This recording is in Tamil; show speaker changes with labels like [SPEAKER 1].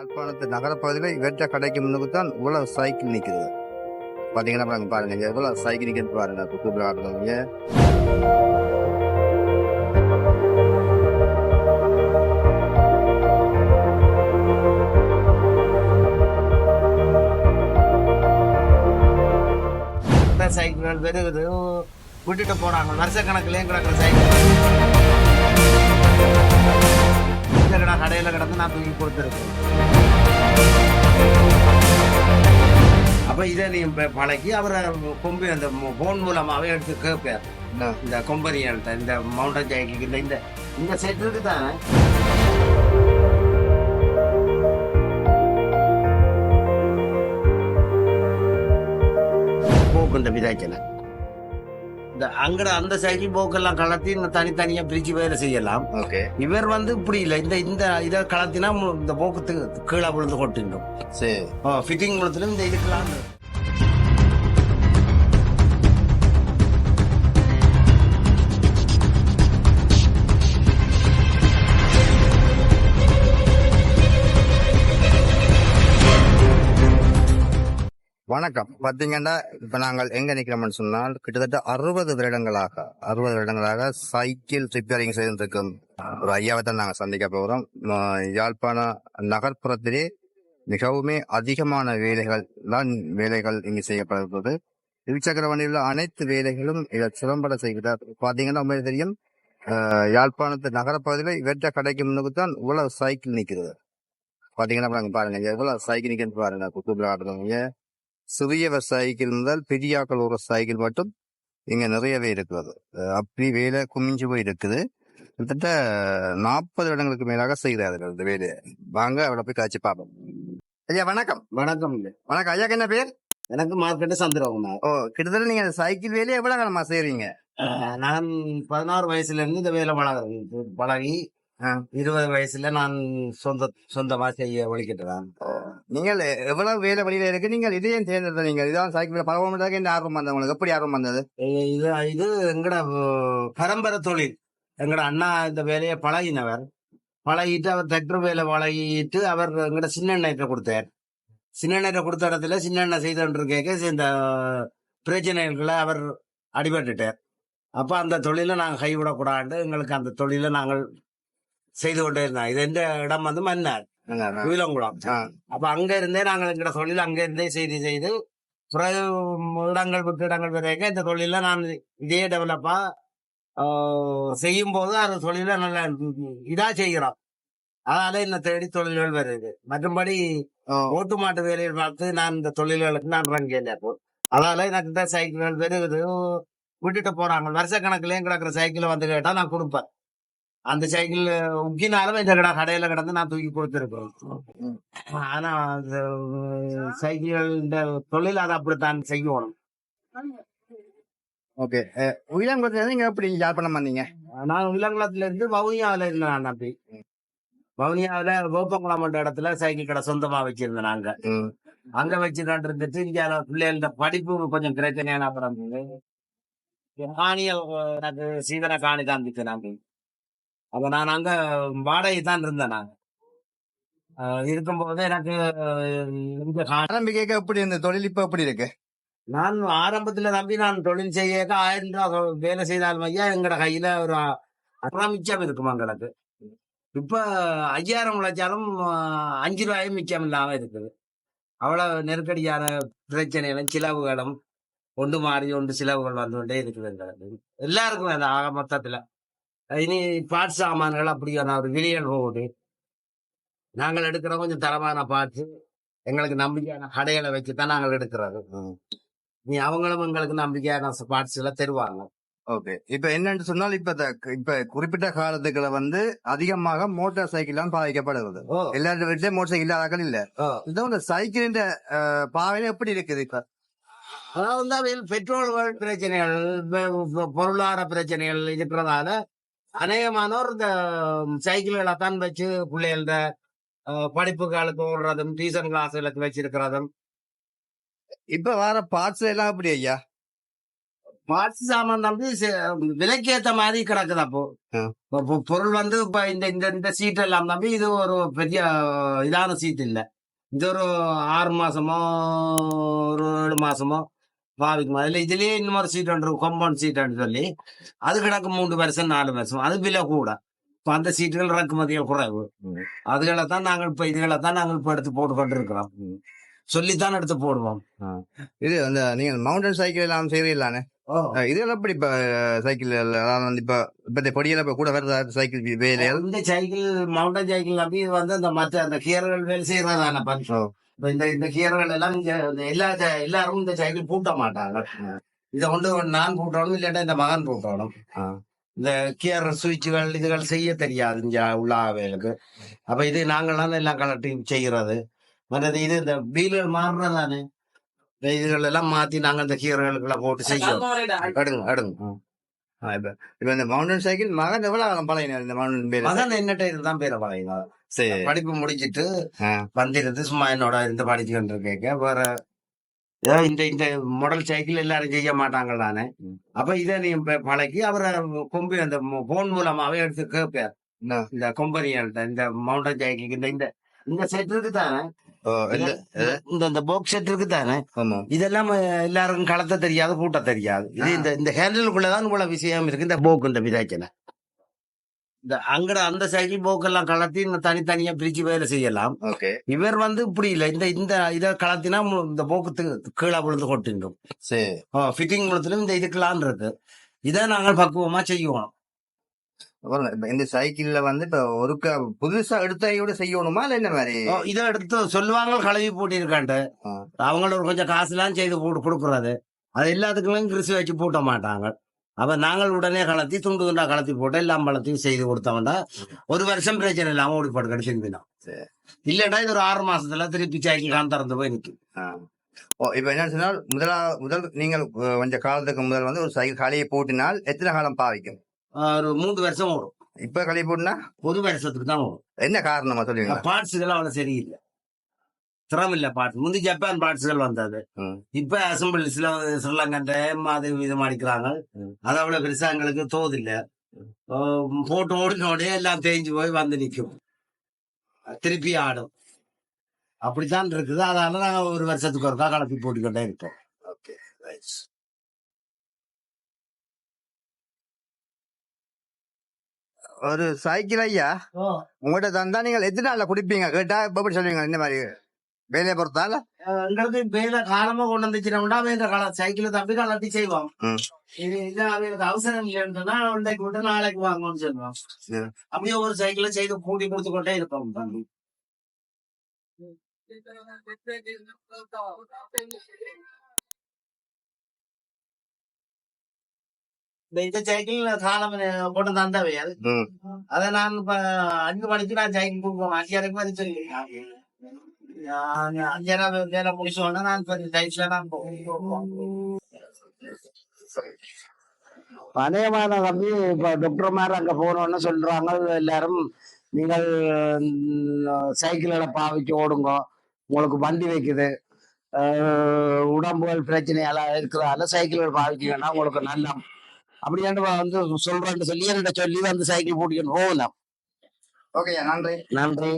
[SPEAKER 1] யாழ்ப்பாணத்து நகரப்பகுதியில் இவற்ற கடைக்கு முன்னுக்கு தான் இவ்வளவு சைக்கிள் நிற்குது பார்த்தீங்கன்னா பாருங்க. பாருங்க எவ்வளோ சைக்கிள் நிற்கிறது பாருங்க. இப்போ கூப்பிட ஆடுறவங்க
[SPEAKER 2] சைக்கிள்கள் பெருகுது விட்டுட்டு போறாங்க வருஷக்கணக்கிலையும் கிடக்கிற சைக்கிள் இந்த கடை கடையில் கிடந்து நான் தூக்கி கொடுத்துருக்கேன். அப்போ இதை நீ ப- பழக்கி அவரை கொம்பு அந்த ஃபோன் மூலமாகவே எடுத்து கேட்பார்? இந்த கொம்பனியல்கிட்ட இந்த மவுண்டன் சைக்கிளுக்கு இந்த இந்த இந்த செட் இருக்கு தானே போக்கு இந்த விதைக்கல இந்த அங்கட அந்த சைக்கிள் போக்கெல்லாம் கலத்தி இந்த தனித்தனியா பிரிச்சு வேலை செய்யலாம். இவர் வந்து இப்படி இல்லை. இந்த இந்த இதை கலத்தினா இந்த போக்கு கீழே விழுந்து கொட்டிடும்.
[SPEAKER 1] சரி.
[SPEAKER 2] ஃபிட்டிங் மூலத்துல இந்த இதுக்கெல்லாம்
[SPEAKER 1] வணக்கம். பார்த்தீங்கன்னா இப்போ நாங்கள் எங்கே நிற்கிறோம்னு சொன்னால் கிட்டத்தட்ட அறுபது வருடங்களாக அறுபது வருடங்களாக சைக்கிள் ரிப்பேரிங் செய்திருக்கும் ஒரு ஐயாவை தான் நாங்கள் சந்திக்க போகிறோம் யாழ்ப்பாண நகர்ப்புறத்திலே மிகவுமே அதிகமான வேலைகள் தான் வேலைகள் இங்கு செய்யப்படுகிறது. இருசக்கர வண்டியில் உள்ள அனைத்து வேலைகளும் இதை சிறம்பட செய்கிறார். பார்த்தீங்கன்னா உங்களுக்கு தெரியும் யாழ்ப்பாணத்து நகரப்பகுதியில் இவற்றை கடைக்கு முன்னுக்கு தான் இவ்வளவு சைக்கிள் நிற்கிறது. பார்த்தீங்கன்னா பாருங்க பாருங்க சைக்கிள் நிற்கிறது பாருங்க கூப்பிட ஆடுறவங்க சிறிய சைக்கிள் முதல் பெரியாக்கள் ஒரு சைக்கிள் மட்டும் இங்க நிறையவே இருக்கிறது. அப்படி வேலை குமிஞ்சு போய் இருக்குது. கிட்டத்தட்ட நாற்பது இடங்களுக்கு மேலாக செய்கிறார்கள் இந்த வேலையை வாங்க அவளை போய் காய்ச்சி பார்ப்போம். ஐயா வணக்கம்.
[SPEAKER 2] வணக்கம்
[SPEAKER 1] வணக்கம். ஐயாக்கு என்ன பேர்?
[SPEAKER 2] எனக்கு மார்க்கெட்டு சந்திரவங்க
[SPEAKER 1] ஓ கிட்டத்தட்ட நீங்க இந்த சைக்கிள் வேலையை எவ்வளவு காலமா செய்றீங்க?
[SPEAKER 2] நான் பதினாறு வயசுல இருந்து இந்த வேலை பழகி
[SPEAKER 1] ஆ.
[SPEAKER 2] இருபது வயசுல நான் சொந்த சொந்தமா செய்ய ஒழிக்கிட்டுறேன்
[SPEAKER 1] நீங்கள் எவ்வளவு வேலை வழியில இருக்கு? நீங்கள் இதையும் தேர்ந்தெடுத்த நீங்கள் இதான் சைக்கிள் பழகம் என்ன ஆர்வம் வந்தது உங்களுக்கு? எப்படி ஆர்வம் வந்தது?
[SPEAKER 2] இது இது எங்கட பரம்பரை தொழில். எங்கட அண்ணா இந்த வேலையை பழகினவர். பழகிட்டு அவர் டிராக்டர் வேலை பழகிட்டு அவர் எங்கட சின்ன கொடுத்தார். சின்ன கொடுத்த இடத்துல சின்ன செய்து கேட்க இந்த பிரச்சனைகளை அவர் அடிபட்டுட்டார். அப்ப அந்த தொழிலை நாங்கள் கைவிடக்கூடாது. எங்களுக்கு அந்த தொழிலை நாங்கள் செய்து கொண்டே இருந்தோம் இது எந்த இடம் வந்து மன்னார் குயிலங்குளம்
[SPEAKER 1] ஆ.
[SPEAKER 2] அப்ப அங்க இருந்தே நாங்கள் எங்கட தொழில் அங்க இருந்தே செய்து செய்து பிறகு இடங்கள் விட்டு இடங்கள் வரைக்கும் இந்த தொழில நான் இதே டெவலப்பா செய்யும் போது அந்த தொழில நல்ல இதா செய்கிறோம் அதனால இந்த தேடி தொழில்கள் வருது மற்றபடி ஓட்டு மாட்டு வேலையை பார்த்து நான் இந்த தொழில்களுக்கு நான் இறங்கல அதனால எனக்கு இந்த சைக்கிள்கள் வருகுது விட்டுட்டு போறாங்க வருஷக்கணக்கிலையும் கிடக்குற சைக்கிளை வந்து கேட்டா நான் கொடுப்பேன் அந்த சைக்கிள் உக்கினாலும் இந்த கடை கடையில கிடந்து நான் தூக்கி கொடுத்துருக்கேன் ஆனா அந்த சைக்கிள் இந்த தொழில் அதை அப்படித்தான் செய்யணும்.
[SPEAKER 1] ஓகே. உயிரினங்குளத்துல நீங்க எப்படி யாழ்ப்பாணம் வந்தீங்க?
[SPEAKER 2] நான் இளங்குளத்துல இருந்து வவுனியாவில இருந்தேன் நான் அப்படி வவுனியாவில கோப்பங்குளம் என்ற இடத்துல சைக்கிள் கடை சொந்தமா வச்சிருந்தேன் நாங்க. அங்க வச்சுட்டு இருந்துட்டு இங்க பிள்ளைகள படிப்பு கொஞ்சம் பிரச்சனையான அப்புறம். காணியல் எனக்கு சீதன காணி தான் இருந்துச்சு நாங்க. அப்ப நான் அங்க வாடகை தான் இருந்தேன் அஹ் இருக்கும்போது எனக்கு இந்த
[SPEAKER 1] ஆரம்பிக்க எப்படி இந்த தொழில் இப்ப எப்படி இருக்கு?
[SPEAKER 2] நான் ஆரம்பத்துல நம்பி நான் தொழில் செய்ய ஆயிரம் ரூபாய் வேலை செய்தாலும் ஐயா எங்கட கையில ஒரு அப்புறம் மிச்சம் இருக்கும் எங்களுக்கு? இப்ப ஐயாயிரம் உழைச்சாலும் அஞ்சு ரூபாயும் மிச்சம் இல்லாம இருக்குது. அவ்வளவு நெருக்கடியான பிரச்சனைகளும் சிலவுகளும் ஒன்று மாறி ஒன்று சிலவுகள் வந்து கொண்டே இருக்குது எங்களுக்கு. எல்லாருக்கும் அது ஆக மொத்தத்துல. இனி பாட் சாமான்கள் அப்படியான ஒரு விரியல் போகுது. நாங்கள் எடுக்கிற கொஞ்சம் தரமான பார்ட்ஸ் எங்களுக்கு நம்பிக்கையான கடைகளை வச்சு தான் நாங்கள் எடுக்கிறது. நீ அவங்களும் எங்களுக்கு நம்பிக்கையான பார்ட்ஸ் எல்லாம் தருவாங்க.
[SPEAKER 1] ஓகே இப்ப என்னன்னு சொன்னால் இப்ப இப்ப குறிப்பிட்ட காலத்துக்குள்ள வந்து அதிகமாக மோட்டார் சைக்கிள் தான் பாதிக்கப்படுகிறது.
[SPEAKER 2] ஓ.
[SPEAKER 1] எல்லாரும் வீட்லயும் மோட்டார் சைக்கிள் இல்லாதாக்கள் இல்ல.
[SPEAKER 2] ஓ.
[SPEAKER 1] இந்த சைக்கிளின் பாவையில எப்படி இருக்குது இப்ப?
[SPEAKER 2] அதாவது பெட்ரோல்கள் பிரச்சனைகள் பொருளாதார பிரச்சனைகள் இருக்கிறதால அநேகமானோர் இந்த சைக்கிள்களை தான் வச்சு பிள்ளைகள படிப்புகளுக்கு ஓடுறதும் டியூஷன் கிளாஸுகளுக்கு வச்சிருக்கிறதும்.
[SPEAKER 1] இப்ப வர பார்ட்ஸ் எல்லாம் எப்படி ஐயா?
[SPEAKER 2] பார்ட்ஸ் சாமான் தம்பி சே- விலைக்கு ஏத்த மாதிரி கிடக்குது அப்போ. பொருள் வந்து இப்ப இந்த இந்த இந்த சீட் எல்லாம் தம்பி இது ஒரு பெரிய இதான சீட் இல்ல. இது ஒரு ஆறு மாசமோ ஒரு ஏழு மாசமோ பாவிக்குமா? இல்ல இதுலயே இன்னொரு சீட் ஒன்று கொம்பவுண்ட் சீட் சொல்லி. அது கிடக்கு மூன்று வருஷம் நாலு வருஷம் அது விலை கூட. இப்ப அந்த சீட்டுகள் இறக்குமதிகள் குறைவு. அதுகளை தான் நாங்கள் இப்ப இதுகளை தான் நாங்கள் இப்ப எடுத்து போட்டு கொண்டு இருக்கிறோம் சொல்லித்தான் எடுத்து போடுவோம்.
[SPEAKER 1] இது அந்த நீங்க மவுண்டன் சைக்கிள் எல்லாம் செய்வீங்களானே இதெல்லாம் எப்படி இப்ப சைக்கிள் வந்து இப்ப இப்ப இந்த பொடியில இப்ப கூட வருதா சைக்கிள் வேலைகள்?
[SPEAKER 2] இந்த சைக்கிள் மவுண்டன் சைக்கிள் அப்படி இது வந்து அந்த மற்ற அந்த கீரைகள் வேலை செய்யறதான
[SPEAKER 1] ஓ.
[SPEAKER 2] இந்த இந்த கீரைகள் எல்லாம் இங்க எல்லா எல்லாரும் இந்த சைக்கிள் பூட்ட மாட்டாங்க. இதை கொண்டு நான் பூட்டணும் இல்லாட்டா இந்த மகன் பூட்டணும். இந்த கியர் சுவிட்சுகள் இதுகள் செய்ய தெரியாது இங்க உள்ள ஆவேலுக்கு அப்ப இது நாங்களாம் எல்லாம் கலட்டி செய்யறது. மற்றது இது இந்த வீல்கள் மாறுறதானே இந்த இதுகள் எல்லாம் மாத்தி நாங்க இந்த கீரைகளுக்கெல்லாம் போட்டு செய்யறோம். எடுங்க
[SPEAKER 1] ஆ, இப்ப இப்ப இந்த மவுண்டன் சைக்கிள் மகன் எவ்வளவு காலம் பழகினார்? இந்த மவுண்டன் பேர்?
[SPEAKER 2] மகன் என்னட்ட இதுதான் பேரை பழகினார்?
[SPEAKER 1] சரி.
[SPEAKER 2] படிப்பு முடிச்சிட்டு. வந்திருந்து சும்மா என்னோட இருந்து படிச்சுக்கிட்டு இருக்கேன் வேற ஏதோ இந்த இந்த மாடல் சைக்கிள் எல்லாரும் செய்ய மாட்டாங்க தானே. அப்ப இதை நீ ப- பழக்கி அவரை கொம்பு அந்த போன் மூலமாவே எடுத்து கேட்பார்? இந்த கொம்பனியல்ட்ட இந்த மவுண்டன் சைக்கிள் இந்த இந்த இந்த செட் இருக்கு தானே. இந்த இந்த போக் செட் இருக்கு தானே. இதெல்லாம் எல்லாருக்கும் கலத்த தெரியாது பூட்ட தெரியாது. இது இந்த இந்த ஹேண்டிலுக்குள்ளதான் இவ்வளவு விஷயம் இருக்கு இந்த போக்கு இந்த விதைக்கல. இந்த அங்கட அந்த சைக்கிள் போக்கெல்லாம் கலத்தி இந்த தனித்தனியா பிரிச்சு வேலை செய்யலாம். இவர் வந்து இப்படி இல்லை. இந்த இந்த இதை கலத்தினா இந்த போக்கு தி- கீழே விழுந்து கொட்டிடும். ஃபிட்டிங் முழுத்திலும் இந்த இதுக்கெல்லாம் இருக்கு. இதை நாங்கள் பக்குவமா செய்வோம்
[SPEAKER 1] இந்த சைக்கிள்ல வந்து இப்ப ஒரு புதுசா எடுத்தையோட செய்யணுமா? இல்ல என்ன மாதிரி?
[SPEAKER 2] இதை எடுத்து சொல்லுவாங்க கழுவி போட்டிருக்கான்ட்டு
[SPEAKER 1] ஆ.
[SPEAKER 2] அவங்கள ஒரு கொஞ்சம் காசுலாம் செய்து போட்டு கொடுக்குறது. அது எல்லாத்துக்கும் கிறிஸ்து வச்சு பூட்ட மாட்டாங்க. அப்ப நாங்கள் உடனே கலத்தி துண்டு துண்டா கலத்தி போட்டு எல்லாம் பழத்தையும் செய்து கொடுத்தவன்டா ஒரு வருஷம் பிரச்சனை இல்லாம ஓடி போட்டு கிடைச்சிருந்தான்
[SPEAKER 1] சரி.
[SPEAKER 2] இல்லடா இது ஒரு ஆறு மாசத்துல திருப்பி சைக்கிள் கான் திறந்து போய் நிற்கும்
[SPEAKER 1] இப்ப என்ன சொன்னால் முதலா முதல் நீங்கள் அஹ், கொஞ்ச காலத்துக்கு முதல் வந்து ஒரு சைக்கிள் கலையை போட்டினால் எத்தனை காலம் பாவிக்கும்?
[SPEAKER 2] ஒரு மூன்று வருஷம் ஓடும்.
[SPEAKER 1] இப்ப கலையை போட்டினா?
[SPEAKER 2] ஒரு வருஷத்துக்கு தான் ஓடும்.
[SPEAKER 1] என்ன காரணமா சொல்லுவீங்க?
[SPEAKER 2] பார்ட்ஸுகள் அவ்வளவு சரியில்லை. திறம் இல்ல பார்ட்ஸ் முந்தி ஜப்பான் பார்ட்ஸுகள் வந்தது. இப்ப அசம்பிளிஸ்ல ஸ்ரீலங்கன் அது விதம் அடிக்கிறாங்க. அது அவ்வளவு பெருசா எங்களுக்கு தோதில்ல. போட்டு ஓடினோடே எல்லாம் தேஞ்சு போய் வந்து நிக்கும் திருப்பி ஆடும். அப்படித்தான் இருக்குது. அதனால நாங்க ஒரு வருஷத்துக்கு ஒருக்கா கலப்பி போட்டுக்கிட்டே இருக்கோம்
[SPEAKER 1] ஓகே ரைட் ஒரு சைக்கிள் ஐயா உங்கள்கிட்ட தந்தா நீங்கள் எத்தனை நாள்ல குடிப்பீங்க? கேட்டா எப்படி சொல்லுவீங்க? இந்த மாதிரி? வேலையை பொறுத்தால
[SPEAKER 2] எங்களுக்கு வேலை காலமா கொண்டு வந்துச்சுனா வேற காலம் சைக்கிள் தம்பி கலட்டி செய்வோம். இது இது அவங்களுக்கு அவசரம் இல்லைன்னா இன்றைக்கு விட்டு நாளைக்கு வாங்கணும்னு சொல்லுவோம். அப்படியே ஒரு சைக்கிளை செய்து கூட்டி கொடுத்து கொண்டே இருப்போம் தம்பி இந்த சைக்கிள் காலம் கொண்டு தந்தவை அது அதை நான் இப்ப அஞ்சு மணிக்கு நான் சைக்கிள் கொடுப்போம் அஞ்சரைக்கு மாதிரி சொல்லி அஞ்சரை வேலை முடிச்ச உடனே நான் இப்ப சைக்கிள்ல நான் போவோம் அநேகமான தம்பி இப்ப டாக்டர் மாதிரி அங்க போனோன்னு சொல்றாங்க எல்லாரும் நீங்கள் சைக்கிள்களை பாவிச்சு ஓடுங்க. உங்களுக்கு வண்டி வைக்குது. உடம்புகள் பிரச்சனையெல்லாம் இருக்கிறதால சைக்கிள்கள் பாவிக்கணும்னா உங்களுக்கு நல்லா அப்படியாண்டு வந்து சொல்றேன்னு சொல்லி என்கிட்ட சொல்லி வந்து சைக்கிள் போட்டிக்கணும் போகலாம்.
[SPEAKER 1] ஓகே நன்றி.
[SPEAKER 2] நன்றி.